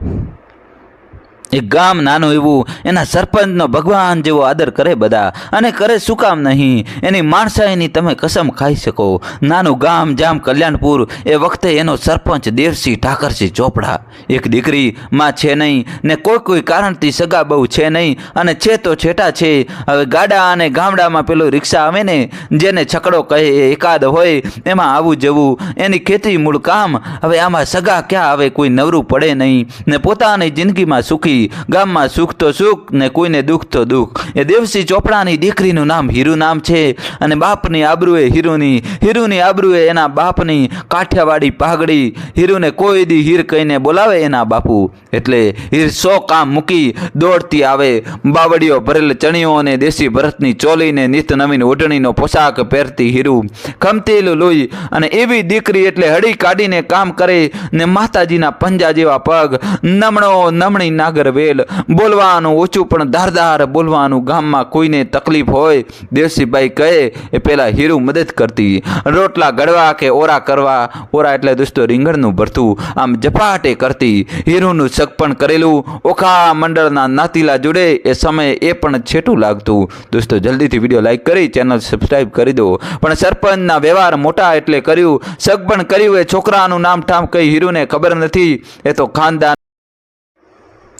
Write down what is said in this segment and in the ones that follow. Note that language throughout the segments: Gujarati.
Thank you. એક ગામ નાનું એવું, એના સરપંચનો ભગવાન જેવો આદર કરે બધા. અને કરે શું કામ નહીં? એની માણસાઈની તમે કસમ ખાઈ શકો. નાનું ગામ જામ કલ્યાણપુર, એ વખતે એનો સરપંચ દેવસિંહ ઠાકરસિંહ ચોપડા. એક દીકરી, માં છે નહીં, ને કોઈ કોઈ કારણથી સગા બહુ છે નહીં, અને છે તો છેટા છે. હવે ગાડા અને ગામડામાં પેલું રિક્ષા આવે ને, જેને છકડો કહે એકાદ હોય, એમાં આવું જવું. એની ખેતી મૂળ કામ. હવે આમાં સગા ક્યાં આવે? કોઈ નવરું પડે નહીં. ને પોતાની જિંદગીમાં સુખી. ગામમાં સુખ તો સુખ ને કોઈને દુઃખ તો દુઃખ. એ દેવસિંહ ચોપડાની દીકરીનું નામ હીરુ નામ છે અને બાપની આબરૂએ હીરુની હીરુની આબરૂએ એના બાપની કાઠિયાવાડી પાઘડી. હીરુને કોઈ દી હીર કહીને બોલાવે એના બાપુ. એટલે હીર સો કામ મૂકી દોડતી આવે. બાવડીઓ ભરેલ ચણીઓ અને દેશી ભરતની ચોલીને નિત નવીન ઓઢણીનો પોશાક પહેરતી હીરુ. ખમતેલું લોહી અને એવી દીકરી એટલે હળી કાઢીને કામ કરે ને માતાજીના પંજા જેવા પગ. નમણો નમણી નાગર વેલ. બોલવાનું ઓછું, પણ ધારદાર બોલવાનું ગામમાં કોઈને તકલીફ હોય, દેવસીભાઈ કહે એ પેલા હીરુ મદદ કરતી. રોટલા ગળવા કે ઓરા કરવા, ઓરા એટલે દોસ્તો રીંગણનું ભરતું. આમ જપાટે કરતી. હીરુનું સગપણ કરેલું. ઓખા મંડળના નાતીલા જોડે એ સમયે એ પણ છેટું લાગતું. દોસ્તો જલ્દીથી વીડિયો લાઇક કરી, ચેનલ સબસ્ક્રાઈબ કરી દો. પણ સરપંચના વ્યવહાર મોટા એટલે કર્યું. સગપણ કર્યું એ છોકરાનું નામ ઠામ કઈ હીરુને ખબર નથી. એ તો ખાનદાન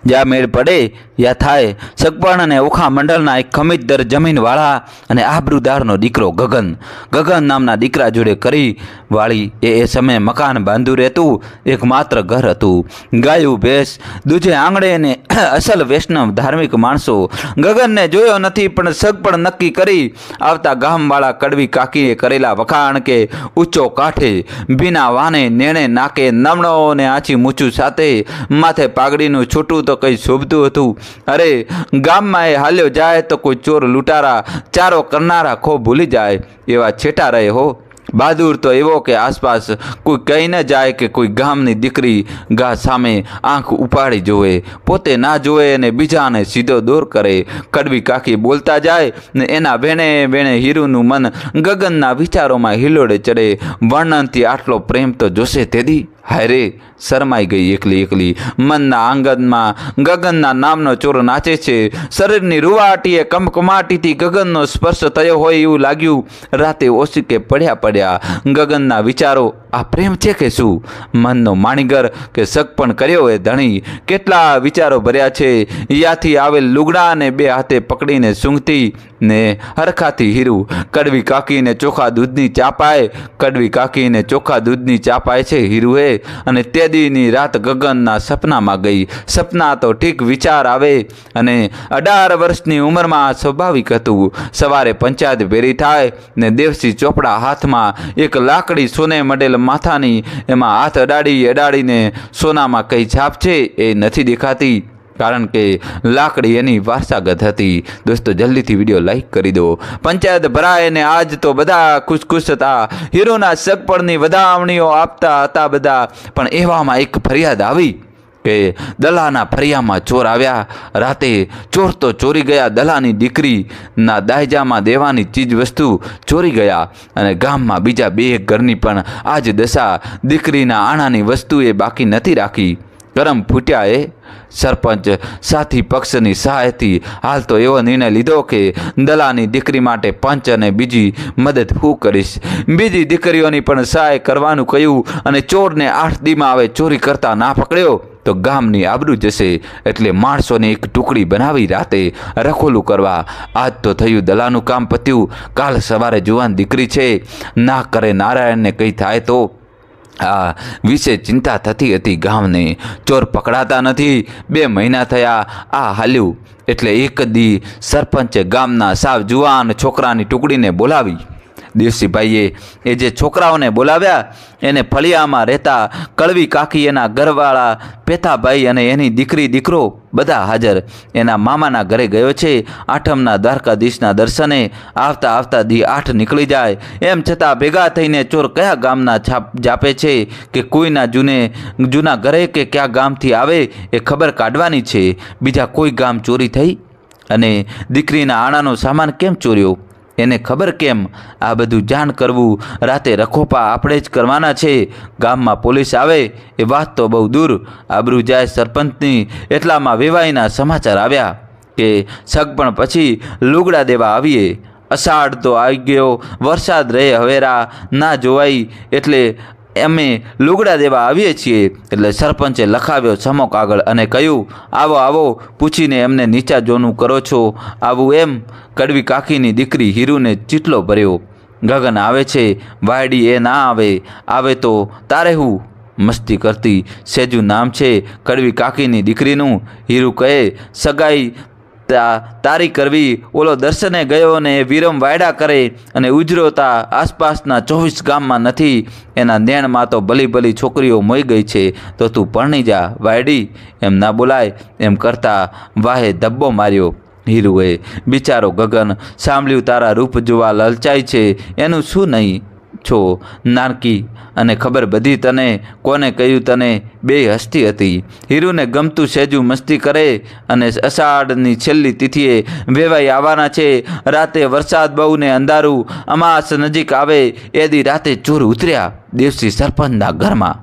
જ્યાં મેળ પડે, યા થાય. સગપણ અને ઓખા મંડળના એક ખમીતદર જમીનવાળા અને આબરૂદારનો દીકરો ગગન. ગગન નામના દીકરા જોડે કરી વાળી એ એ સમયે મકાન બાંધું રહેતું એક માત્ર ઘર હતું. ગાયું, ભેંસ, દૂજે આંગણે અને અસલ વૈષ્ણવ ધાર્મિક માણસો. ગગનને જોયો નથી, પણ સગપણ નક્કી કરી આવતા ગામવાળા કડવી કાકીએ કરેલા વખાણ કે ઊંચો કાંઠે, ભીના વાને નેણે, નાકે, નમણો અને આછી મૂછું સાથે માથે પાઘડીનું છૂટું તો કંઈ શોભતું હતું. અરે, ગામમાં એ હાલ્યો જાય તો કોઈ ચોર લૂંટારા, ચારો કરનારા ખો ભૂલી જાય એવા છેટા રહે હો. બહાદુર તો એવો કે આસપાસ કોઈ કહી ન જાય કે કોઈ ગામની દીકરી ગા સામે આંખ ઉપાડી જોવે. પોતે ના જોવે અને બીજાને સીધો દોર કરે. કડવી કાકી બોલતા જાય ને એના વેણે વેણે હીરુનું મન ગગનના વિચારોમાં હિલોડે ચડે. વર્ણનથી આટલો પ્રેમ તો જોશે તેદી. હાય રે શરમાઈ ગઈ એકલી એકલી. મનના આંગણમાં ગગનના નામનો ચોર નાચે છે. શરીરની રૂવાટીએ કમકમાટીથી ગગનનો સ્પર્શ થયો હોય એવું લાગ્યું. રાતે ઓશિકે પડ્યા પડ્યા. ગગનના વિચારો, આ પ્રેમ છે કે શું? મનનો માણીગર કે શક પણ કર્યો એ ધણી. કેટલા વિચારો ભર્યા છે. યાથી આવેલ લુગડાને બે હાથે પકડીને સૂંઘતી ને હરખાથી હીરું. કડવી કાકીને ચોખા દૂધની ચા પાય. કડવી કાકીને ચોખા દૂધની ચા પાય છે હીરુએ. અને તે દીની રાત ગગનના સપનામાં ગઈ. સપના તો ઠીક વિચાર આવે અને અઢાર વર્ષની ઉંમરમાં સ્વાભાવિક હતું. સવારે પંચાયત ભેરી થાય ને દેવસિંહ ચોપડા હાથમાં એક લાકડી સોને મડેલ માથાની એમાં હાથ અડાડી અડાડીને સોનામાં કઈ છાપ છે એ નથી દેખાતી. કારણ કે લાકડી એની વારસાગત હતી. દોસ્તો, જલ્દીથી વીડિયો લાઈક કરી દો. પંચાયત ભરાય ને આજ તો બધા ખુશ ખુશ હતા. હીરોના સગપણની વધામણીઓ આપતા હતા બધા. પણ એવામાં એક ફરિયાદ આવી કે દલાના ફરિયામાં ચોર આવ્યા. રાતે ચોર તો ચોરી ગયા દલાની દીકરીના દાયજામાં દેવાની ચીજ વસ્તુ ચોરી ગયા. અને ગામમાં બીજા બે ઘરની પણ આજ દશા દીકરીના આણાની વસ્તુ એ બાકી નથી રાખી. ગરમ ફૂટ્યા એ સરપંચ સાથી પક્ષની સહાયથી હાલ તો એવો નિર્ણય લીધો કે દલાની દીકરી માટે પંચ અને બીજી મદદ હું કરીશ. બીજી દીકરીઓની પણ સહાય કરવાનું કહ્યું અને ચોરને આઠ દીમાં આવે ચોરી કરતા ના પકડ્યો, તો ગામની આબરૂ જશે એટલે માણસોની એક ટુકડી બનાવી રાતે રખોલું કરવા. આજ તો થયું દલાનું કામ પત્યું. કાલ સવારે જુવાન દીકરી છે. ના કરે નારાયણને કંઈ થાય તો આ વિશે ચિંતા થતી હતી. ગામને ચોર પકડાતા નથી. બે મહિના થયા આ હાલ્યું. એટલે એક દી સરપંચે ગામના સાવ જુવાન છોકરાની ટુકડીને બોલાવી. દેવસીભાઈએ એ જે છોકરાઓને બોલાવ્યા, એને ફળિયામાં રહેતા કળવી કાકી એના ઘરવાળા પેથાભાઈ અને એની દીકરી, દીકરો બધા હાજર. એના મામાના ઘરે ગયો છે, આઠમના દ્વારકાધીશના દર્શને આવતા આવતા દી આઠ નીકળી જાય. એમ છતાં ભેગા થઈને ચોર કયા ગામના છાપ જાપે છે, કે કોઈના જૂને, જૂના ઘરે કે કયા ગામથી આવે, એ ખબર કાઢવાની છે. બીજા કોઈ ગામ ચોરી થઈ? અને દીકરીના આણાનો સામાન કેમ ચોર્યો? એને ખબર કેમ? આ બધું જાણ કરવું રાતે રખોપા આપણે જ કરવાના છે. ગામમાં પોલીસ આવે, એ વાત તો બહુ દૂર. આબરૂ જાય સરપંચની, એટલામાં વેવાઈના સમાચાર આવ્યા કે સગપણ પછી લુગડા દેવા આવીએ. અષાઢ તો આવી ગયો, વરસાદ રહે હવેરા, ના જોવાઈ, એટલે અમે લુગડા દેવા આવીએ છીએ. એટલે સરપંચે લખાવ્યો સમો કાગળ અને કહ્યું, આવો આવો, પૂછીને એમને નીચા જોનું કરો છો. આવું એમ કડવી કાકીની દીકરી હીરુને ચીટલો ભર્યો. ગગન આવે છે, વાયડી એ ના આવે. આવે તો તારે હું મસ્તી કરતી? સેજુ નામ છે કડવી કાકીની દીકરીનું. હીરુ કહે, સગાઈ તારી કરવી. ઓલો દર્શને ગયો ને વિરમ વાયડા કરે અને ઉજરોતા આસપાસના ચોવીસ ગામમાં નથી. એના નેણમાં તો ભલી ભલી છોકરીઓ મોઈ ગઈ છે. તો તું પરણી જા, વાયડી. એમ ના બોલાય. એમ કરતા વાહે ધબ્બો માર્યો હીરુએ. બિચારો ગગન સાંભળ્યું તારા રૂપ જોવા લલચાય છે. એનું શું નહીં? છો? નાનકી, અને ખબર બધી તને કોને કહ્યું તને બે હસ્તી હતી? હીરુને ગમતું સહેજું મસ્તી કરે અને અષાઢની છેલ્લી તિથિએ વેવાઈ આવવાના છે. રાતે વરસાદ બહુ ને અંધારું, અમાસ નજીક આવે એ દી રાતે ચોર ઉતર્યા દેવસી સરપંચના ઘરમાં.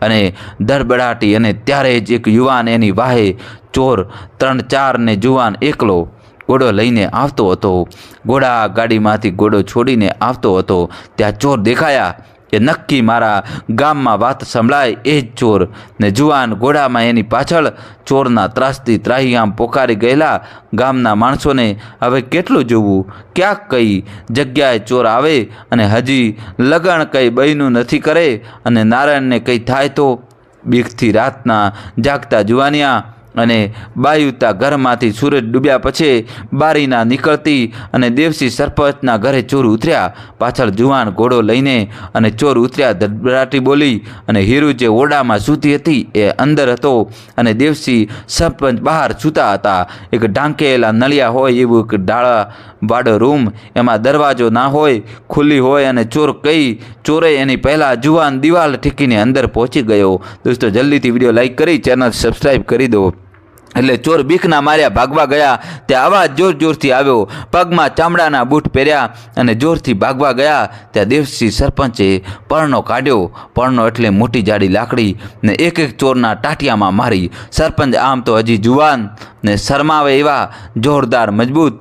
અને ધરબડાટી અને ત્યારે જ એક યુવાન એની વાહે ચોર ત્રણ ચાર ને જુવાન એકલો ઘોડો લઈને આવતો હતો. ઘોડા ગાડીમાંથી ઘોડો છોડીને આવતો હતો. ત્યાં ચોર દેખાયા કે નક્કી મારા ગામમાં વાત સંભળાય એ જ ચોર. ને જુવાન ઘોડામાં એની પાછળ ચોરના ત્રાસથી ત્રાહી આમ પોકારી ગયેલા ગામના માણસોને હવે કેટલું જોવું? ક્યાંક કઈ જગ્યાએ ચોર આવે અને હજી લગણ કંઈ બહેનું નથી કરે અને નારાયણને કંઈ થાય તો બીકથી રાતના જાગતા જુવાનિયા અને બાયુતા ઘરમાંથી સૂરજ ડૂબ્યા પછી બારીના નીકળતી અને દેવસી સરપંચના ઘરે ચોર ઉતર્યા. પાછળ જુવાન ઘોડો લઈને અને ચોર ઉતર્યા. ધબરાટી બોલી અને હીરુ જે ઓરડામાં સૂતી હતી એ અંદર હતો અને દેવસી સરપંચ બહાર સૂતા હતા. એક ઢાંકેલા નળિયા હોય એવું એક ડાળા વાડો રૂમ. એમાં દરવાજો ના હોય, ખુલ્લી હોય અને ચોર કઈ ચોરે એની પહેલાં જુવાન દિવાલ ઠીકીને અંદર પહોંચી ગયો. દોસ્તો, જલ્દીથી વીડિયો લાઇક કરી, ચેનલ સબસ્ક્રાઈબ કરી દો. એટલે ચોર બીકના માર્યા ભાગવા ગયા ત્યાં અવાજ જોર જોરથી આવ્યો. પગમાં ચામડાના બૂટ પહેર્યા અને જોરથી ભાગવા ગયા ત્યાં દેવસિંહ સરપંચે પરણો કાઢ્યો. પરણો એટલે મોટી જાડી લાકડી ને એક એક ચોરના ટાટિયામાં મારી. સરપંચ આમ તો હજી જુવાન ને શરમાવે એવા જોરદાર મજબૂત.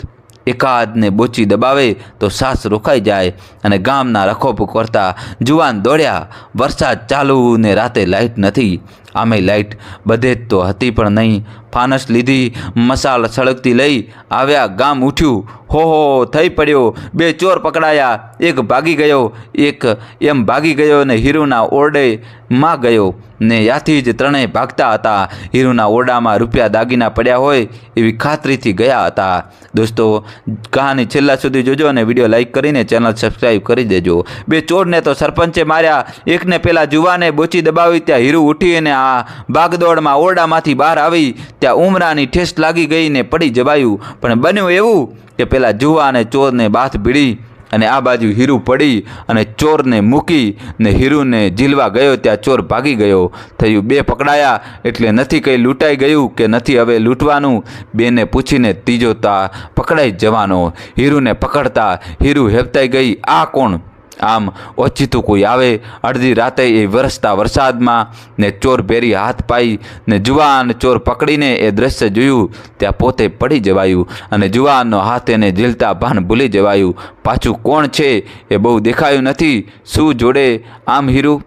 એકાદને બોચી દબાવે તો સાસ રોકાઈ જાય અને ગામના રખોપ કરતા જુવાન દોડ્યા. વરસાદ ચાલુ ને રાતે લાઇટ નથી. આમે લાઇટ બધે જ તો હતી પણ નહીં. ફાનસ લીધી, મસાલ સળગતી લઈ આવ્યા, ગામ ઉઠ્યું. હો હો, થઈ પડ્યો. બે ચોર પકડાયા. એક ભાગી ગયો, એક એમ ભાગી ગયો ને હીરુના ઓરડે માં ગયો ને યાથી જ ત્રણેય ભાગતા હતા. હીરુના ઓરડામાં રૂપિયા દાગીના પડ્યા હોય એવી ખાતરીથી ગયા હતા. દોસ્તો, કહાની છેલ્લા સુધી જોજો અને વીડિયો લાઇક કરીને ચેનલ સબસ્ક્રાઈબ કરી દેજો. બે ચોરને તો સરપંચે માર્યા. એકને પેલા જુવાને બોચી દબાવી ત્યાં હીરુ ઉઠી અને આ ભાગદોડમાં ઓરડામાંથી બહાર આવી ત્યાં ઉમરાની ઠેસ લાગી ગઈ ને પડી જવાયું. પણ બન્યું એવું કે પેલા જુવા અને ચોરને બાથ ભીડી અને આ બાજુ હીરુ પડી અને ચોરને મૂકી ને હીરુને ઝીલવા ગયો ત્યાં ચોર ભાગી ગયો. થયું બે પકડાયા એટલે નથી કંઈ લૂંટાઈ ગયું કે નથી હવે લૂંટવાનું? બેને પૂછીને ત્રીજો તા પકડાઈ જવાનો. હીરુને પકડતા હીરુ હેપતાઈ ગઈ, આ કોણ? આમ ઓછીતું કોઈ આવે. અડધી રાતે એ વરસતા વરસાદમાં ને ચોર ભેરી હાથ પાઈ ને જુવાન ચોર પકડીને એ દ્રશ્ય જોયું. ત્યાં પોતે પડી જવાયું અને જુવાનનો હાથ એને ઝીલતા ભાન ભૂલી જવાયું. પાછું કોણ છે એ બહુ દેખાયું નથી. શું જોડે? આમ હીરું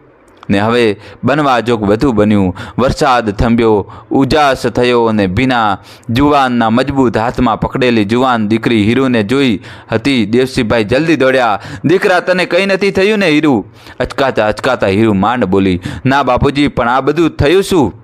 ને હવે બનવા જોગ વધુ બન્યું. વરસાદ થંભ્યો, ઉજાસ થયો અને ભીના જુવાનના મજબૂત હાથમાં પકડેલી જુવાન દીકરી હીરુને જોઈ હતી, દેવસીભાઈ, જલ્દી દોડ્યા. દીકરા, તને કંઈ નથી થયું ને હીરુ? અચકાતા અચકાતા હીરુ માંડ બોલી, ના બાપુજી, પણ આ બધું થયું શું?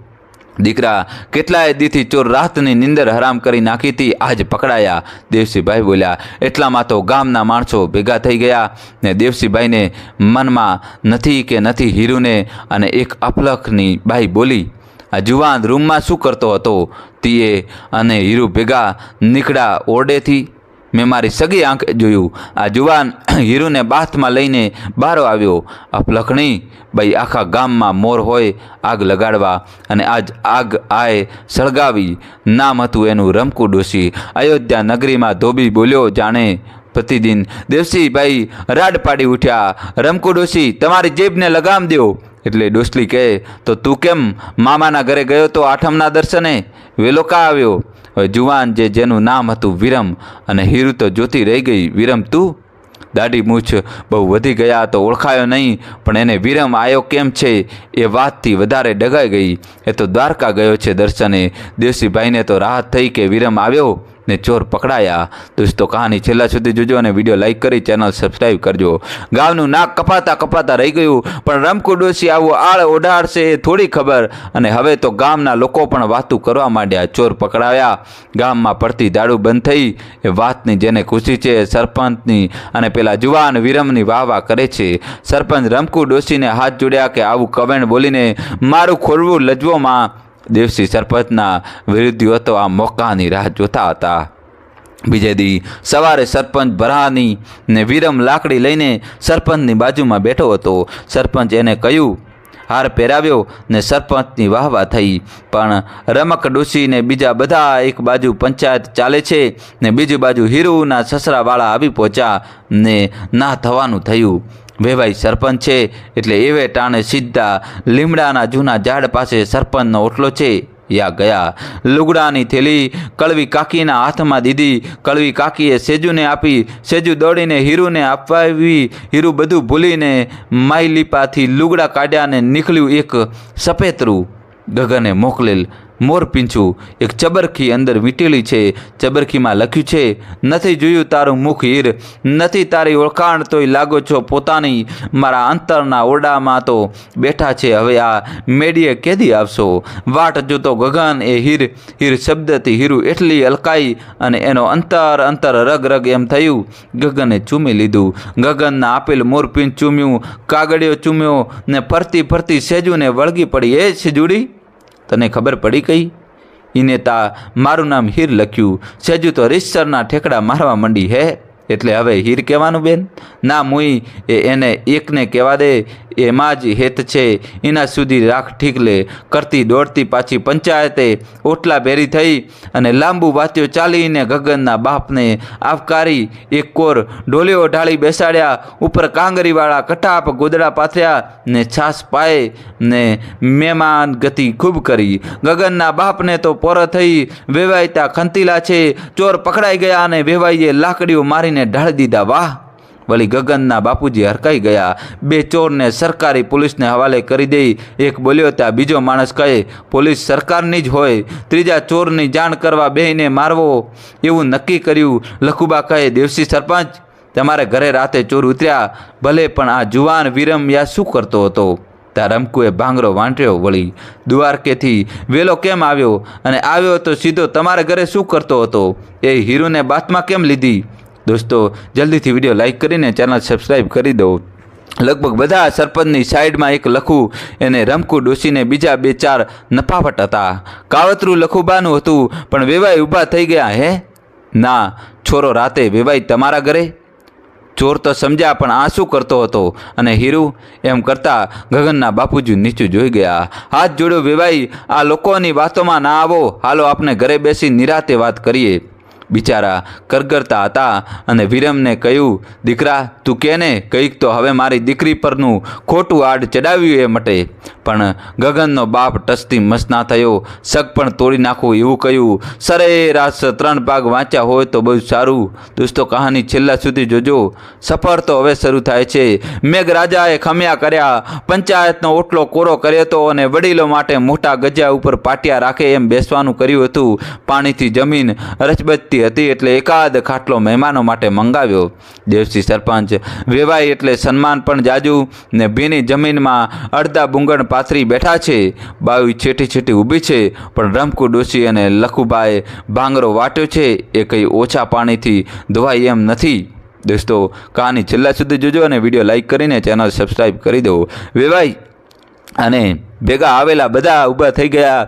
દીકરા, કેટલાય દીથી ચોર રાતની નિંદર હરામ કરી નાખી હતી, આજ પકડાયા. દેવસીભાઈ બોલ્યા, એટલામાં તો ગામના માણસો ભેગા થઈ ગયા ને દેવસીભાઈને મનમાં નથી કે નથી હીરુને અને એક અફલખની બાઈ બોલી, આ જુવાન રૂમમાં શું કરતો હતો? તીએ અને હીરુ ભેગા નીકળ્યા ઓરડેથી મેં મારી સગી આંખે જોયું. આ જુવાન હીરુને બાથમાં લઈને બારો આવ્યો. અફલખણી ભાઈ આખા ગામમાં મોર હોય, આગ લગાડવા અને આજ આગ આએ સળગાવી. નામ હતું એનું રમકુ ડોસી અયોધ્યા નગરીમાં ધોબી બોલ્યો, જાણે પ્રતિદિન દેવસિંહભાઈ રાડ પાડી ઉઠ્યા. રમકુ ડોસી તમારી જેબને લગામ દો એટલે ડોસલી કહે, તો તું કેમ મામાના ઘરે ગયો તો આઠમના દર્શને? વેલો કા આવ્યો. જુવાન જે જેનું નામ હતું વિરમ અને હીરુ તો જોતી રહી ગઈ, વિરમ, તું? દાઢી મૂછ બહુ વધી ગયા તો ઓળખાયો નહીં, પણ એને, વિરમ આવ્યો કેમ છે? એ વાતથી વધારે ડગાઈ ગઈ. એ તો દ્વારકા ગયો છે દર્શને. દેવસીભાઈને તો રાહત થઈ કે વિરમ આવ્યો. ને ચોર પકડાયા. દોસ્તો કહાની છેલ્લા સુધી જોજો અને વીડિયો લાઈક કરી, ચેનલ સબસ્ક્રાઈબ કરજો. ગામનું નાક કપાતા કપાતા રહી ગયું, પણ રમકુ ડોશી આવું આળ ઓઢાડશે એ થોડી ખબર. અને હવે તો ગામના લોકો પણ વાતું કરવા માંડ્યા, ચોર પકડાયા. ગામમાં પડતી દાડુ બંધ થઈ. એ વાતની જેને ખુશી છે સરપંચની અને પેલા જુવાન વિરમની વાહ વાહ કરે છે. સરપંચ રમકુ ડોશીને હાથ જોડ્યા કે આવું કવેણ બોલીને, મારું ખોલવું લજવોમાં દેવસી સરપંચના વિરોધીઓ તો આ મોકાની રાહ જોતા હતા. બીજે દી સવારે સરપંચ ભરાની ને વિરમ લાકડી લઈને સરપંચની બાજુમાં બેઠો હતો. સરપંચ એને કહ્યું, હાર પહેરાવ્યો ને સરપંચની વાહ વાહ થઈ, પણ રમક ડૂસીને બીજા બધા એક બાજુ પંચાયત ચાલે છે ને બીજી બાજુ હીરુના સસરાવાળા આવી પહોંચ્યા ને ના થવાનું થયું. વેવાઈ સરપંચ છે, એટલે એવે ટાણે સીધા લીમડાના જૂના ઝાડ પાસે સરપંચનો ઓટલો છે, યા ગયા. લુગડાની થેલી કળવી કાકીના હાથમાં દીધી. કળવી કાકીએ સેજુને આપી. સેજુ દોડીને હીરુને આપવાવી. હીરુ બધું ભૂલીને માયલીપાથી લુગડા કાઢ્યા ને નીકળ્યું એક સફેતરું ગગને મોકલેલ. મોર પીંછું. એક ચબરખી અંદર વીંટેલી છે. ચબરખીમાં લખ્યું છે, નથી જોયું તારું મુખ હીર. નથી તારી ઓળખાણ તોય લાગો છો પોતાની. મારા અંતરના ઓરડામાં તો બેઠા છે. હવે આ મેડીએ કેદી આવશો વાટ જોતો ગગન એ હીર. હીર શબ્દથી હીરું એટલી અલકાઈ અને એનો અંતર અંતર રગ રગ એમ થયું. ગગને ચૂમી લીધું. ગગનના આપેલ મોરપીન ચૂમ્યું. કાગડિયો ચૂમ્યો ને ફરતી ફરતી સેજુને વળગી પડી. એ સેજુડી તને ખબર પડી કઈ ઈને તા, મારું નામ હીર લખ્યું. સેજુ તો રીસરના ઠેકડા મારવા માંડી હે. એટલે હવે હીર કહેવાનું બેન? ના મુઈ એને એકને કહેવા દે. એમાં જ હેત છે. એના સુધી રાખ ઠીકલે. કરતી દોડતી પાછી પંચાયતે ઓટલા ભેરી થઈ અને લાંબુ વાત્યો ચાલીને ગગનના બાપને આવકારી એક કોર ઢોલીઓ ઢાળી બેસાડ્યા. ઉપર કાંગરીવાળા કટાપ ગોદડા પાથર્યા ને છાસ પાએ ને મહેમાન ગતિ ખૂબ કરી. ગગનના બાપને તો પોર થઈ વેવાયતા ખંતીલા છે. ચોર પકડાઈ ગયા અને વેવાઈએ લાકડીઓ મારીને ઢાળી દીધા. વાહ! વળી ગગનના બાપુજી હરકાઈ ગયા. બે ચોરને સરકારી પોલીસને હવાલે કરી દઈ. એક બોલ્યો, ત્યાં બીજો માણસ કહે પોલીસ સરકારની જ હોય. ત્રીજા ચોરની જાણ કરવા બેહીને મારવો. એવું નક્કી કર્યું. લખુબા કહે દેવસી સરપંચ? તમારે ઘરે રાતે ચોર ઉતર્યા. ભલે પણ આ જુવાન વિરમ યા શું કરતો હતો? ત્યાં રમકુએ ભાંગરો વાંટ્યો વળી. દ્વારકેથી વેલો કેમ આવ્યો? અને આવ્યો તો સીધો તમારા ઘરે શું કરતો હતો? એ હીરોને બાતમાં કેમ લીધી? દોસ્તો, જલ્દીથી વીડિયો લાઇક કરીને ચેનલ સબસ્ક્રાઈબ કરી દો. લગભગ બધા સરપંચની સાઈડમાં એક લખું એને રમકું ડોસીને બીજા બે ચાર નફાફટ હતા. કાવતરું લખુબાનું હતું, પણ વેવાઈ ઊભા થઈ ગયા, હે? ના, છોરો રાતે વેવાઈ તમારા ઘરે? ચોર તો સમજ્યા, પણ આ શું કરતો હતો? અને હીરુ એમ કરતા ગગનના બાપુજી નીચું જોઈ ગયા. હાથ જોડ્યો, વેવાઈ, આ લોકોની વાતોમાં ના આવો. હાલો આપણે ઘરે બેસી નિરાતે વાત કરીએ. બિચારા કરગરતા હતા અને વિરમને કહ્યું, દીકરા, તું કેને? કંઈક તો હવે મારી દીકરી પરનું ખોટું આડ ચડાવ્યું એ મટે. પણ ગગનનો બાપ ટસથી મસના થયો. શક પણ તોડી નાખું એવું કહ્યું સરેરાશ ત્રણ ભાગ વાંચ્યા હોય તો બહુ સારું. દોસ્તો, કહાની છેલ્લા સુધી જોજો. સફર તો હવે શરૂ થાય છે. મેઘરાજાએ ખમ્યા કર્યા. પંચાયતનો ઓટલો કોરો કર્યો હતો અને વડીલો માટે મોટા ગજા ઉપર પાટિયા રાખે એમ બેસવાનું કર્યું હતું. પાણીથી જમીન રચબચતી હતી એટલે એકાદ ખાટલો મહેમાનો માટે મંગાવ્યો. દેવસી સરપંચ વેવાઈ એટલે સન્માન પણ જાજુ ને ભીની જમીનમાં અડધા બુંગણ પાથરી બેઠા છે. બાવી છેટી છેટી ઊભી છે, પણ રમકુ ડોસી અને લખુભાઈ ભાંગરો વાટ્યો છે. એ કંઈ ઓછા પાણીથી ધોવાય એમ નથી. દોસ્તો કહાની છેલ્લા સુધી જોજો અને વીડિયો લાઇક કરીને ચેનલ સબસ્ક્રાઈબ કરી દો. વેવાઈ અને ભેગા આવેલા બધા ઊભા થઈ ગયા.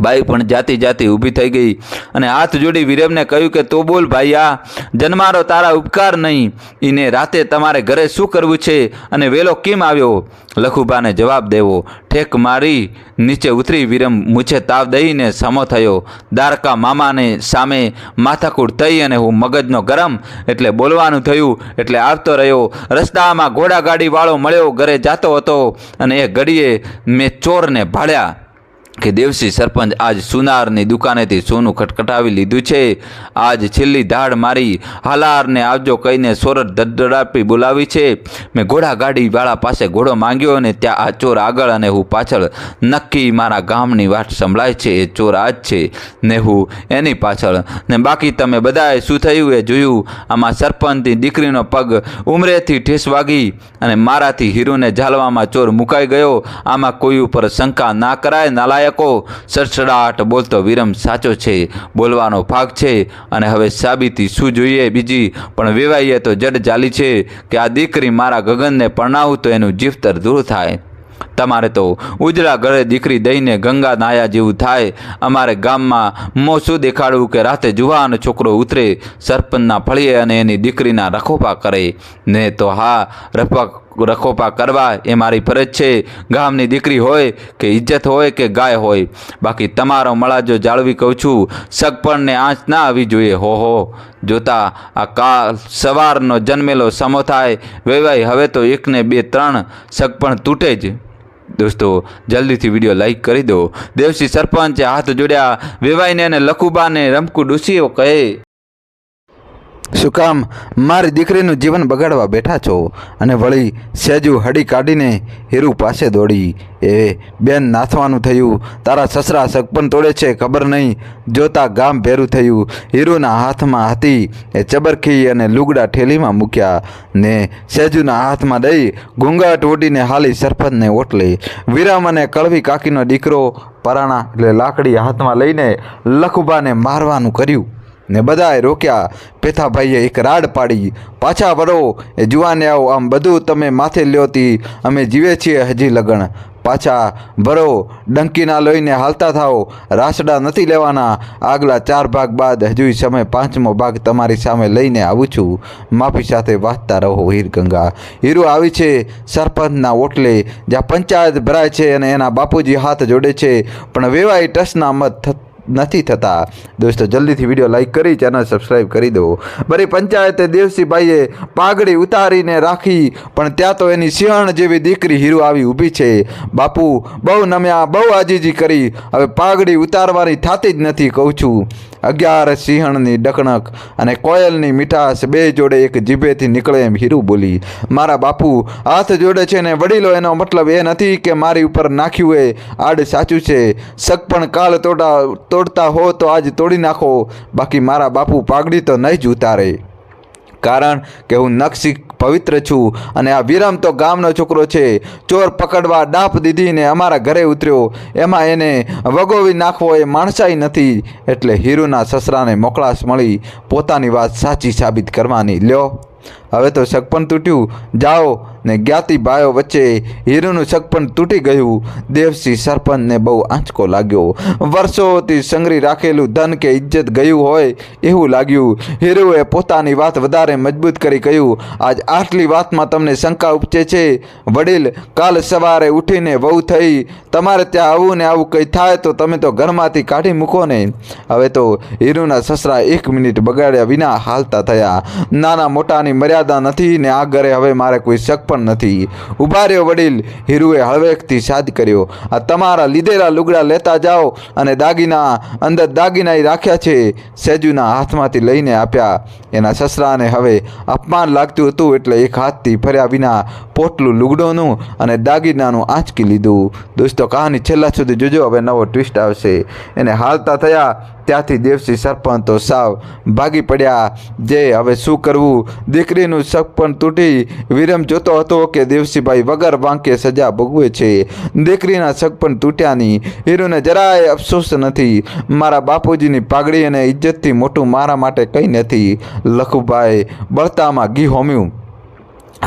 બાઈ પણ જાતી જાતી ઊભી થઈ ગઈ અને હાથ જોડી વીરમને કહ્યું કે, તો બોલ ભાઈ, આ જન્મારો તારા ઉપકાર નહીં. ઈને રાતે તમારે ઘરે શું કરવું છે? અને વેલો કેમ આવ્યો? લખુબાને જવાબ દેવો, ઠેક મારી નીચે ઉતરી વીરમ મૂછે તાવ દઈને સમો થયો. દ્વારકા મામાને સામે માથાકૂટ થઈ અને હું મગજનો ગરમ એટલે બોલવાનું થયું, એટલે આવતો રહ્યો. રસ્તામાં ઘોડાગાડીવાળો મળ્યો, ઘરે જાતો હતો અને એ ઘડીએ મેં ચોરને ભાળ્યા કે દેવસી સરપંચ આજ સુનારની દુકાનેથી સોનું ખટખટાવી લીધું છે. આજ છેલ્લી ધાડ મારી હાલારને આવજો કહીને સોરઠ ધડધડાપી બોલાવી છે. મેં ઘોડા ગાડીવાળા પાસે ઘોડો માંગ્યો અને ત્યાં આ ચોર આગળ અને હું પાછળ નક્કી મારા ગામની વાત સંભળાય છે. એ ચોર આજ છે ને હું એની પાછળ. ને બાકી તમે બધાએ શું થયું એ જોયું. આમાં સરપંચની દીકરીનો પગ ઉમરેથી ઠેસ વાગી અને મારાથી હીરોને ઝાલવામાં ચોર મુકાઈ ગયો. આમાં કોઈ ઉપર શંકા ના કરાય નાલાયકો સડસડાટ બોલતો વિરમ સાચો છે, બોલવાનો ભાગ છે અને હવે સાબિતી શું જોઈએ બીજી? પણ વેવાઈએ તો જડ ચાલી છે કે આ દીકરી મારા ગગનને પરણાવું તો એનું જીવતર દૂર થાય. તમારે તો ઉજળા ગળે દીકરી દઈને ગંગા નાયા જેવું થાય. અમારે ગામમાં મોં શું દેખાડવું કે રાતે જુવાન છોકરો ઉતરે, સરપંચના ફળીએ અને એની દીકરીના રખોપા કરે. ને તો હા, રખવા, રખોપા કરવા એ મારી ફરજ છે. ગામની દીકરી હોય કે ઇજ્જત હોય કે ગાય હોય. બાકી તમારો મળાજો જાળવી કહું છું, સગપણને આંચ ના આવી જોઈએ. હો હો. જોતા આ કાલ સવારનો જન્મેલો સમો થાય. વેવાય હવે તો એકને બે, ત્રણ સગપણ તૂટે જ. દોસ્તો, જલ્દીથી વીડિયો લાઈક કરી દો. દેવસી સરપંચે હાથ જોડ્યા, વેવાઈને અને લખુબાને રમકુ ડૂસીઓ કહે. શું કામ? મારી દીકરીનું જીવન બગાડવા બેઠા છો? અને વળી સેજુ હડી કાઢીને હીરુ પાસે દોડી. એ બેન નાથવાનું થયું. તારા સસરા સગપન તોડે છે, ખબર નહીં. જોતા ગામ ભેરું થયું. હીરુના હાથમાં હતી. એ ચબરખી અને લુગડા ઠેલીમાં મૂક્યા ને સેજુના હાથમાં દઈ ઘૂંઘાટ ઓઢીને હાલી સરપંચને ઓટલે. વિરામ અને કળવી કાકીનો દીકરો પરાણા એટલે લાકડી હાથમાં લઈને લખુબાને મારવાનું કર્યું. ને બધાએ રોક્યા. પેથાભાઈએ એક રાડ પાડી. પાછા વળો. એ જુવાને આવો, આમ બધું તમે માથે લ્યોતી અમે જીવે છીએ હજી લગણ પાછા ભરો ડંકીના લોહીને હાલતા થાઓ. રાસડા નથી લેવાના. આગલા ચાર ભાગ બાદ હજુ સમય પાંચમો ભાગ તમારી સામે લઈને આવું છું. માફી સાથે વાંચતા રહો, હીરગંગા. હીરો આવી છે સરપંચના ઓટલે. જ્યાં પંચાયત ભરાય છે અને એના બાપુજી હાથ જોડે છે. પણ વેવાય ટસના મત નથી થતા. દોસ્તો, જલ્દીથી વીડિયો લાઈક કરી ચેનલ સબસ્ક્રાઈબ કરી દો. બરી પંચાયતે દેવસિંહભાઈએ પાઘડી ઉતારીને રાખી, પણ ત્યાં તો એની સિંહણ જેવી દીકરી હીરો આવી ઊભી છે. બાપુ, બહુ નમ્યા, બહુ આજીજી કરી. હવે પાઘડી ઉતારવાની થતી જ નથી, કહું છું. અગિયાર સિંહણની ડકણક અને કોયલની મીઠાશ બે જોડે એક જીભેથી નીકળે એમ હીરુ બોલી. મારા બાપુ, હાથ જોડે છે ને વડીલો, એનો મતલબ એ નથી કે મારી ઉપર નાખ્યું એ. આડ સાચું છે. સગ પણ કાલ તોડા તોડતા હો તો આજ તોડી નાખો. બાકી મારા બાપુ પાઘડી તો નહીં જ ઉતારે. કારણ કે હું નક્ષી પવિત્ર છું અને આ વિરમ તો ગામનો છોકરો છે. ચોર પકડવા ડાપ દીધીને અમારા ઘરે ઉતર્યો. એમાં એને વગોવી નાખવો એ માણસાઈ નથી. એટલે હીરુના સસરાને મોકળાશ મળી પોતાની વાત સાચી સાબિત કરવાની. લ્યો. હવે તો સગપણ તૂટ્યું. જાઓ ને જ્ઞાતિ ભાઈઓ વચ્ચે હીરુનું સગપણ તૂટી ગયું. દેવસિંહ સરપંચને બહુ આંચકો લાગ્યો. વર્ષોથી સંગરી રાખેલું ધન કે ઇજ્જત ગયું હોય એવું લાગ્યું. હીરુએ પોતાની વાત વધારે મજબૂત કરી કહ્યું. આજ આટલી વાતમાં તમને શંકા ઉપજે છે? વડીલ, કાલ સવારે ઉઠીને વહુ થઈ. તમારે ત્યાં આવું ને આવું કંઈ થાય તો તમે તો ઘરમાંથી કાઢી મૂકો ને. હવે તો હીરુના સસરા એક મિનિટ બગાડ્યા વિના હાલતા થયા. નાના મોટાની મર્યાદા નથી ને આ ઘરે હવે મારે કોઈ શક પણ નથી. ઊભા રહ્યો વડીલ, હીરુએ હળવેકથી સાદ કર્યો, આ તમારા લીધેલા લુગડા લેતા જાઓ અને દાગીના અંદર દાગીના રાખ્યા છે. સેજુના હાથમાંથી લઈને આપ્યા. એના સસરાને હવે અપમાન લાગતું હતું એટલે એક હાથથી ફર્યા વિના પોટલું લુગડોનું અને દાગીનાનું આંચકી લીધું. દોસ્તો, કહાની છેલ્લા સુધી જોજો, હવે નવો ટ્વિસ્ટ આવશે. એને હાલતા થયા ત્યાંથી દેવસિંહ સરપંચ તો સાવ ભાગી પડ્યા. જે હવે શું કરવું? દીકરીનું સપન તૂટી. વિરમ જોતો હતો કે દેવસીભાઈ વગર વાંકે સજા ભોગવે છે. દીકરીના સગપણ તૂટ્યાની હીરોને જરાય અફસોસ નથી. મારા બાપુજીની પાઘડી અને ઇજ્જતથી મોટું મારા માટે કંઈ નથી. લખુભાઈ, બળતામાં ઘી હોમ્યું.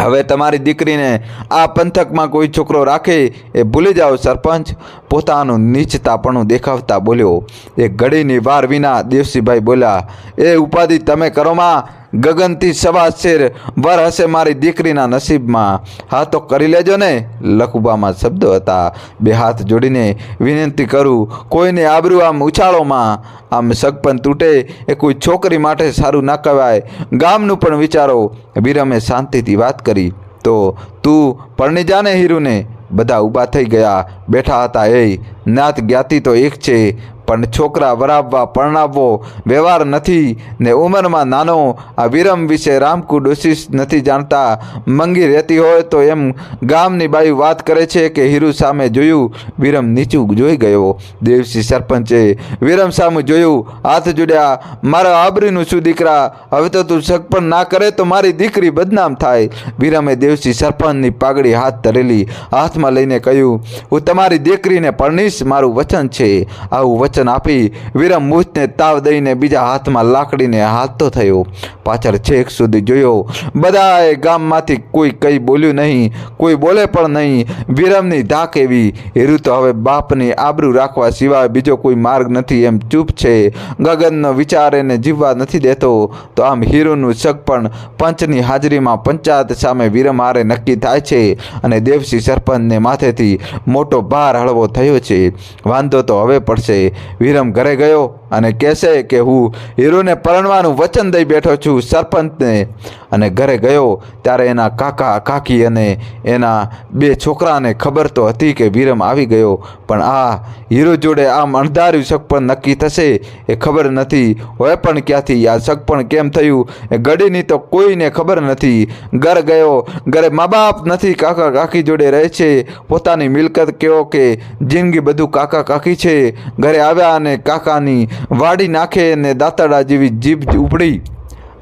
હવે તમારી દીકરીને આ પંથકમાં કોઈ છોકરો રાખે એ ભૂલી જાઓ, સરપંચ. પોતાનું નીચતાપણું દેખાવતા બોલ્યો. એ ઘડીની વાર વિના દેવસીભાઈ બોલ્યા, એ ઉપાધિ તમે કરોમાં ગગનથી સવા શેર. વર હશે મારી દીકરીના નસીબમાં. હા તો કરી લેજો ને, લખુબામાં શબ્દો હતા. બે હાથ જોડીને વિનંતી કરું, કોઈને આબરૂ આમ ઉછાળોમાં આમ સગપન તૂટે એ કોઈ છોકરી માટે સારું ના કહેવાય. ગામનું પણ વિચારો. વિરમે શાંતિથી વાત કરી. તો તું પરણી જાને હીરુને. બધા ઊભા થઈ ગયા. બેઠા હતા એ. નાત જ્ઞાતિ તો એક છે. પણ છોકરા વરાવવા, પરણાવવો વ્યવહાર નથી ને ઉંમરમાં નાનો આ વિરમ વિશે રામકુ ડોશીસ નથી જાણતા. મંગી રહેતી હોય તો એમ ગામની બાઈ વાત કરે છે કે હીરુ સામે જોયું, વિરમ નીચું જોઈ ગયો. દેવસી સરપંચે વિરમ સામે જોયું, હાથ જોડ્યા, મારા આબરીનું શું દીકરા? હવે તો તું સગપણ ના કરે તો મારી દીકરી બદનામ થાય. વિરમે દેવસી સરપંચની પાઘડી હાથ ધરેલી, હાથમાં લઈને કહ્યું, હું તમારી દીકરીને પરણીશ, મારું વચન છે. આવું વચન આપી વિરમ મૂછને તાવ દઈને બીજા હાથમાં લાકડીને હાથતો થયો. પાછળ છેક સુધી જોયો, બધાએ ગામમાંથી કોઈ કંઈ બોલ્યું નહીં, કોઈ બોલે પણ નહીં, વિરમની ધાક એવી. હીરુ તો હવે બાપની આબરૂ રાખવા સિવાય બીજો કોઈ માર્ગ નથી એમ ચૂપ છે. ગગનનો વિચાર એને જીવવા નથી દેતો. તો આમ હીરુનું સગપણ પંચની હાજરીમાં પંચાયત સામે વિરમ હારે નક્કી થાય છે અને દેવસી સરપંચને માથેથી મોટો ભાર હળવો થયો છે. વાંધો તો હવે પડશે. વિરમ ઘરે ગયો. અને કહેશે કે હું હીરુને પરણવાનું વચન દઈ બેઠો છું સરપંચને. અને ઘરે ગયો ત્યારે એના કાકા, કાકી અને એના બે છોકરાને ખબર તો હતી કે વિરમ આવી ગયો. પણ આ હીરો જોડે આમ અણધાર્યું સગપણ નક્કી થશે એ ખબર નથી. હોય પણ ક્યાંથી? આ સગપણ કેમ થયું? એ ગડીની તો કોઈને ખબર નથી. ઘર ગયો. ઘરે મા બાપ નથી. કાકા, કાકી જોડે રહે છે. પોતાની મિલકત કેવો કે જિંદગી બધું કાકા, કાકી છે. ઘરે આવ્યા અને કાકાની વાડી નાખે ને દાંતડા જેવી જીભ ઉપડી.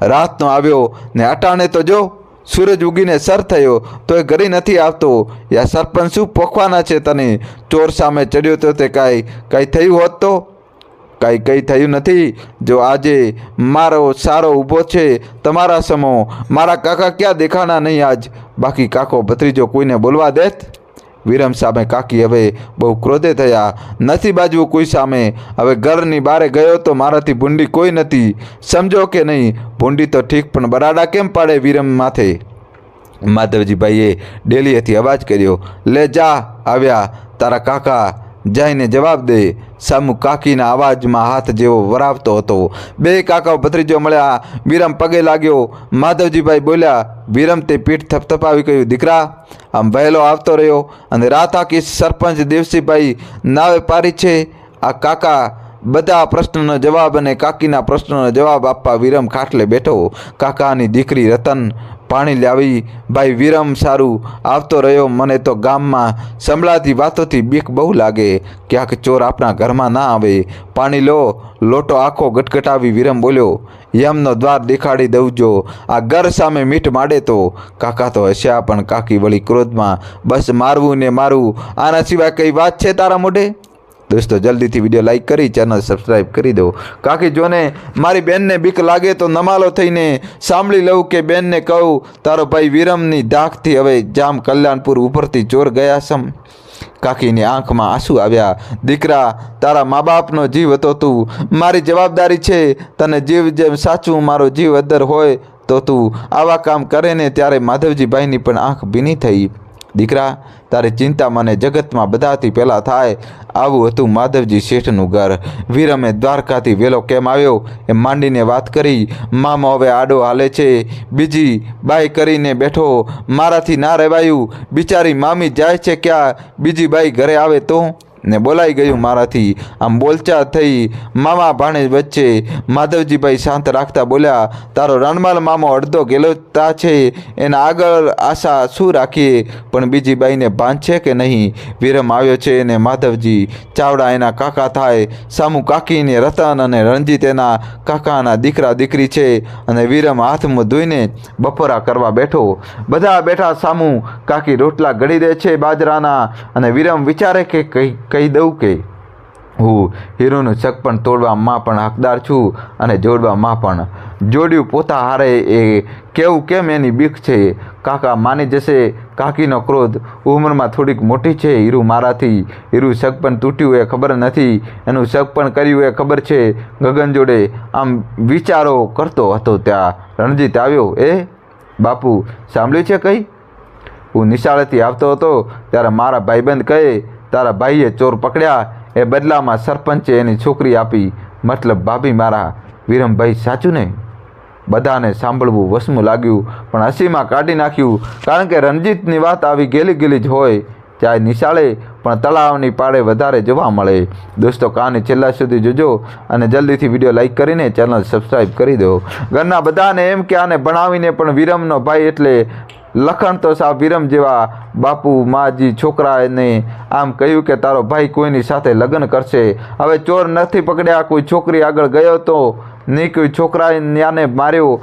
રાતનો આવ્યો ને અટાણે તો જો સૂરજ ઉગીને સર થયો તો એ ઘરે નથી આવતો. યા સરપંચ શું પોખવાના છે તને? ચોર સામે ચડ્યો તો તે કાંઈ કાંઈ થયું હોત તો? કાંઈ, કંઈ થયું નથી. જો આજે મારો સારો ઊભો છે તમારા સમો, મારા કાકા ક્યાં દેખાના નહીં આજ? બાકી કાકો ભત્રીજો કોઈને બોલવા દેત? વિરમ સામે કાકી હવે બહુ ક્રોધે થયા. નથી બાજવું કોઈ સામે. હવે ઘરની બારે ગયો તો મારાથી ભૂંડી કોઈ નથી. સમજો કે નહીં? ભૂંડી તો ઠીક, પણ બરાડા કેમ પાડે વિરમ માથે? માધવજીભાઈએ ડેલીએથી અવાજ કર્યો, લે જા, આવ્યા તારા કાકા. જઈને જવાબ દે. સામુ કાકીના અવાજમાં હાથ જેવો વરાવતો હતો. બે કાકાઓ ભત્રીજો મળ્યા. વિરમ પગે લાગ્યો. માધવજીભાઈ બોલ્યા, વિરમ, તે પીઠ થપથપાવી કહ્યું દીકરા. આમ વહેલો આવતો રહ્યો અને રાત સરપંચ દેવસીભાઈ નાવે પારી છે. આ કાકા બધા પ્રશ્નનો જવાબ અને કાકીના પ્રશ્નનો જવાબ આપવા વિરમ ખાટલે બેઠો. કાકાની દીકરી રતન પાણી લાવી ભાઈ વિરમ સારું આવતો રહ્યો. મને તો ગામમાં સંભળાતી વાતોથી બીક બહુ લાગે. ક્યાંક ચોર આપણા ઘરમાં ના આવે. પાણી લો, લોટો આખો ગટગટાવી વિરમ બોલ્યો. યમનો દ્વાર દેખાડી દઉં જો. આ ઘર સામે મીઠ માડે તો. કાકા તો હસ્યા પણ કાકી વળી ક્રોધમાં. બસ મારવું ને મારવું આના સિવાય કઈ વાત છે તારા મોઢે? દોસ્તો, જલ્દીથી વીડિયો લાઇક કરી, ચેનલ સબસ્ક્રાઈબ કરી દો. કાકી, જોને, મારી બેનને બીક લાગે તો નમાલો થઈને સાંભળી લઉં કે બેનને કહું, તારો ભાઈ વિરમની ધાકથી હવે જામ કલ્યાણપુર ઉપરથી ચોર ગયા સમ. કાકીની આંખમાં આંસુ આવ્યા, દીકરા, તારા મા બાપનો જીવ હતો તું. મારી જવાબદારી છે, તને જીવ જેમ સાચું મારો જીવ અદર હોય તો તું. આવા કામ કરે ને ત્યારે માધવજીભાઈની પણ આંખ ભીની થઈ. દીકરા, તારી ચિંતા મને જગતમાં બધાથી પહેલાં થાય. આવું હતું માધવજી શેઠનું ઘર. વીરમે દ્વારકાથી વેલો કેમ આવ્યો? એમ માંડીને વાત કરી. મામો હવે આડો હાલે છે. બીજી બાઈ કરીને બેઠો. મારાથી ના રહેવાયું બિચારી મામી જાય છે ક્યાં? બીજી બાઈ ઘરે આવે તો? ને બોલાઈ ગયું મારાથી. આમ બોલચા થઈ મામા ભાણે વચ્ચે માધવજીભાઈ શાંત રાખતા બોલ્યા, તારો રણમાલ મામો અડધો ગેલોતા છે, એના આગળ આશા શું રાખીએ? પણ બીજી બાઈને ભાન છે કે નહીં? વિરમ આવ્યો છે અને માધવજી. ચાવડા એના કાકા થાય. સામુ કાકીને રતન અને રણજીત એના કાકાના દીકરા દીકરી છે અને વિરમ હાથમાં ધોઈને બપોરા કરવા બેઠો. બધા બેઠા સામુ કાકી રોટલા ઘડી દે છે બાજરાના અને વિરમ વિચારે કે કઈ કહી દઉં કે હું હીરોનું શક પણ તોડવામાં પણ હકદાર છું અને જોડવામાં પણ. જોડ્યું પોતા હારે એ કેવું કેમ એની બીક છે? કાકા માની જશે કાકીનો ક્રોધ. ઉંમરમાં થોડીક મોટી છે હીરુ મારાથી. હીરુ શક પણ તૂટ્યું એ ખબર નથી. એનું શક પણ કર્યું એ ખબર છે. ગગન જોડે આમ વિચારો કરતો હતો ત્યાં. રણજીત આવ્યો, એ બાપુ, સાંભળ્યું છે કંઈ? હું નિશાળેથી આવતો હતો ત્યારે મારા ભાઈબંધ કહે તારા ભાઈએ ચોર પકડ્યા, એ બદલામાં સરપંચે એની છોકરી આપી. મતલબ ભાભી મારા, વિરમભાઈ સાચું ને? બધાને સાંભળવું વસમું લાગ્યું, પણ હસીમાં કાઢી નાખ્યું. કારણ કે રણજીતની વાત આવી ગેલી ગેલી જ હોય. ચાહે નિશાળે, પણ તળાવની પાળે વધારે જોવા મળે. દોસ્તો, કાને છેલ્લા સુધી જોજો અને જલ્દીથી વીડિયો લાઈક કરીને ચેનલ સબસ્ક્રાઈબ કરી દો. ઘરના બધાને એમ કે આને ભણાવીને પણ વિરમનો ભાઈ એટલે લખણ તો સાવ વિરમ જેવા બાપુ, માજી, છોકરાને આમ કહ્યું કે તારો ભાઈ કોઈની સાથે લગ્ન કરશે. હવે ચોર નથી પકડ્યા, કોઈ છોકરી આગળ ગયો તો નહીં કોઈ છોકરાએ ન્યાને માર્યો.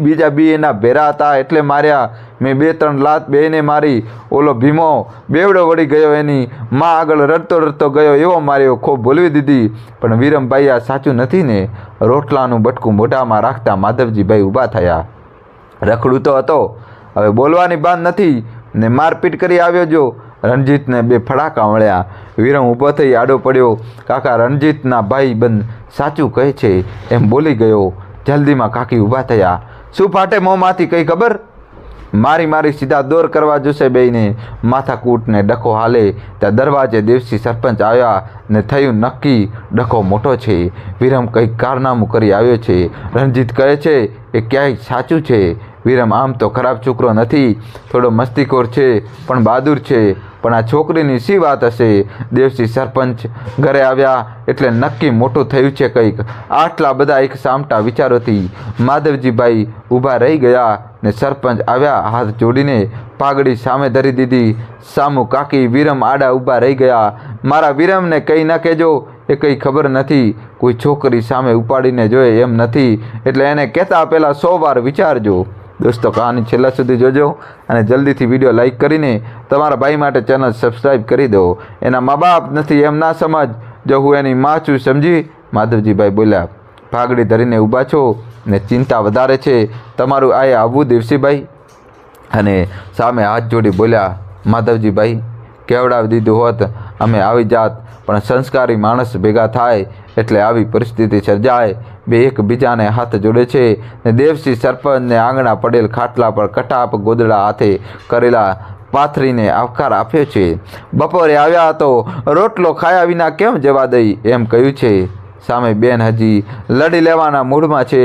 બીજા બી એના ભેરા હતા, એટલે માર્યા. મેં બે ત્રણ લાત બેને મારી. ઓલો ભીમો બેવડો વળી ગયો, એની માં આગળ રડતો રડતો ગયો, એવો માર્યો. ખૂબ ભૂલવી દીધી. પણ વિરમભાઈ આ સાચું નથી ને? રોટલાનું બટકું મોઢામાં રાખતા માધવજીભાઈ ઊભા થયા. રખડું તો હતો હવે બોલવાની બાંધ નથી ને મારપીટ કરી આવ્યો જો. રણજીતને બે ફડાકા મળ્યા વિરમ ઊભો થઈ આડો પડ્યો. કાકા, રણજીતના ભાઈ બંધ સાચું કહે છે. એમ બોલી ગયો. જલ્દીમાં કાકી ઊભા થયા. શું ફાટે મોંમાંથી કંઈ ખબર? મારી મારી, સીધા દોર કરવા જોશે બેયને. માથાકૂટને ડખો હાલે. ત્યાં દરવાજે દેવસી સરપંચ આવ્યા ને થયું નક્કી. ડખો મોટો છે. વિરમ કંઈક કારનામું કરી આવ્યો છે. રણજીત કહે છે એ ક્યાંય સાચું છે. વિરમ, આમ તો ખરાબ છોકરો નથી, થોડો મસ્તીખોર છે, પણ બહાદુર છે, પણ આ છોકરીની શી વાત હશે? દેવસી સરપંચ ઘરે આવ્યા એટલે નક્કી મોટું થયું છે કંઈક. આટલા બધા એક સામટા વિચારોથી માધવજીભાઈ ઊભા રહી ગયા ને સરપંચ આવ્યા હાથ જોડીને પાઘડી સામે ધરી દીધી. સામુ કાકી, વિરમ આડા ઊભા રહી ગયા. મારા વિરમને કંઈ ન કહેજો, એ કંઈ ખબર નથી. કોઈ છોકરી સામે ઉપાડીને જોઈએ એમ નથી. એટલે એને કહેતા પહેલાં સો વાર વિચારજો. દોસ્તો કહાની છેલ્લા સુધી જોજો અને જલ્દીથી વીડિયો લાઈક કરીને તમારા ભાઈ માટે ચેનલ સબસ્ક્રાઈબ કરી દો. એના મા બાપ નથી, એમ ના સમજ. જો હું એની માં છું સમજી, માધવજીભાઈ બોલ્યા, ભાગડી ધરીને ઊભા છો ને ચિંતા વધારે છે. તમારું આ આવવું દેવસીભાઈ. અને સામે હાથ જોડી બોલ્યા, માધવજીભાઈ, કેવડાવી દીધું હોત, અમે આવી જાત, પણ સંસ્કારી માણસ ભેગા થાય એટલે આવી પરિસ્થિતિ સર્જાય. બે એકબીજાને હાથ જોડે છે ને દેવસિંહ સરપંચને આંગણા પડેલ ખાટલા પર કટાપ ગોદડા હાથે કરેલા પાથરીને આવકાર આપ્યો છે. બપોરે આવ્યા તો રોટલો ખાયા વિના કેમ જવા દઈ એમ કહ્યું છે. સામે બેન હજી લડી લેવાના મૂડમાં છે.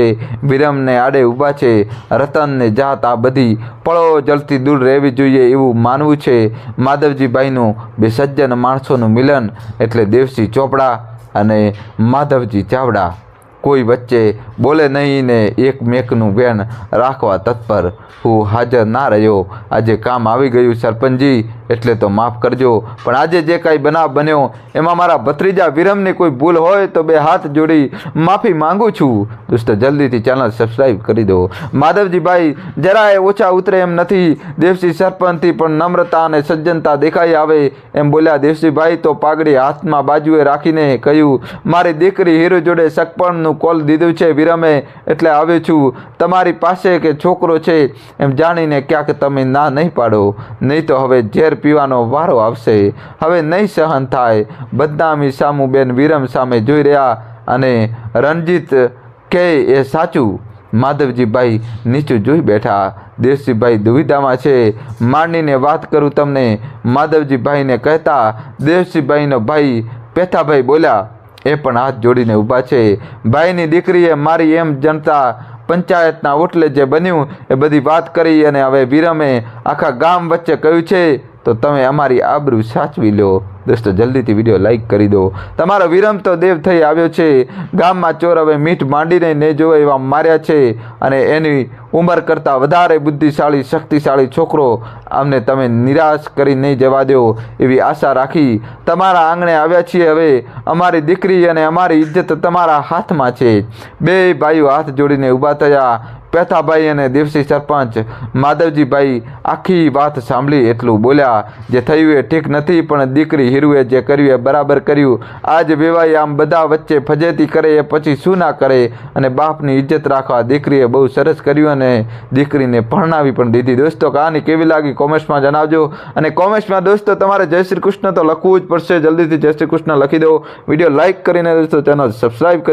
વિરમને આડે ઊભા છે. રતનને જાત આ બધી પળો જલતી દૂર રહેવી જોઈએ એવું માનવું છે. માધવજીભાઈનું બે સજ્જન માણસોનું મિલન એટલે દેવસિંહ ચોપડા અને માધવજી ચાવડા. કોઈ વચ્ચે બોલે નહીં ને એકમેકનું વેણ રાખવા તત્પર હું હાજર ના રહ્યો. આજે કામ આવી ગયું, સરપંચજી. એટલે તો માફ કરજો. પણ આજે જે કાંઈ બનાવ બન્યો, એમાં મારા ભત્રીજા વિરમની કોઈ ભૂલ હોય તો બે હાથ જોડી માફી માંગુ છું. દોસ્તો, જલ્દીથી ચેનલ સબસ્ક્રાઈબ કરી દો. માધવજીભાઈ, જરાય ઓછા ઉતરે એમ નથી. દેવસિંહ સરપંચથી પણ નમ્રતા અને સજ્જનતા દેખાઈ આવે એમ બોલ્યા દેવસિંહભાઈ તો પાઘડી હાથમાં બાજુએ રાખીને કહ્યું, મારી દીકરી હીરો જોડે સકપણનું કોલ દીધું છે વિરમે, એટલે આવ્યો છું. તમારી પાસે કે છોકરો છે, એમ જાણીને ક્યાંક તમે ના નહીં પાડો. નહીં તો હવે ઝેર પીવાનો વારો આવશે. હવે નહીં સહન થાય. બદનામી સામુબેન વિરમ સામે જોઈ રહ્યા અને રણજીત કે એ સાચું. માધવજીભાઈ નીચું જોઈ બેઠા. દેવસીભાઈ દુવિધામાં છે. માંડીને વાત કરું તમને. માધવજીભાઈને કહેતા દેવસીભાઈનો ભાઈ પેથાભાઈ બોલ્યા, એ પણ હાથ જોડીને ઊભા છે. ભાઈની દીકરીએ મારી એમ જનતા પંચાયતના ઓટલે જે બન્યું એ બધી વાત કરી અને હવે વિરમે આખા ગામ વચ્ચે કહ્યું છે તો તમે અમારી આબરૂ સાચવી લો. દોસ્તો, જલ્દીથી વીડિયો લાઇક કરી દો. તમારો વિરમ તો દેવ થઈ આવ્યો છે. ગામમાં ચોર હવે મીઠ માંડીને ને જોવે એવા માર્યા છે અને એની ઉંમર કરતાં વધારે બુદ્ધિશાળી, શક્તિશાળી છોકરો અમને તમે નિરાશ કરી નહીં જવા દો એવી આશા રાખી તમારા આંગણે આવ્યા છીએ હવે. અમારી દીકરી અને અમારી ઇજ્જત તમારા હાથમાં છે. બે ભાઈઓ હાથ જોડીને ઊભા થયા. પેથાભાઈ અને દેવસી સરપંચ. માધવજીભાઈ આખી વાત સાંભળી એટલું બોલ્યા, જે થયું એ ઠીક નથી, પણ દીકરી હીરુએ જે કર્યું એ બરાબર કર્યું. આજ વેવાઈ આમ બધા વચ્ચે ફજેતી કરે એ પછી શું ના કરે? અને બાપની ઇજ્જત રાખવા દીકરીએ બહુ સરસ કર્યું અને દીકરીને ભણાવી પણ દીધી. દોસ્તો, કહાની કેવી લાગી કોમેન્ટ્સમાં જણાવજો. અને કોમેન્ટ્સમાં દોસ્તો, તમારે જય શ્રી કૃષ્ણ તો લખવું જ પડશે. જલ્દીથી જય શ્રી કૃષ્ણ લખી દો. વીડિયો લાઇક કરીને દોસ્તો, ચેનલ સબસ્ક્રાઈબ કરી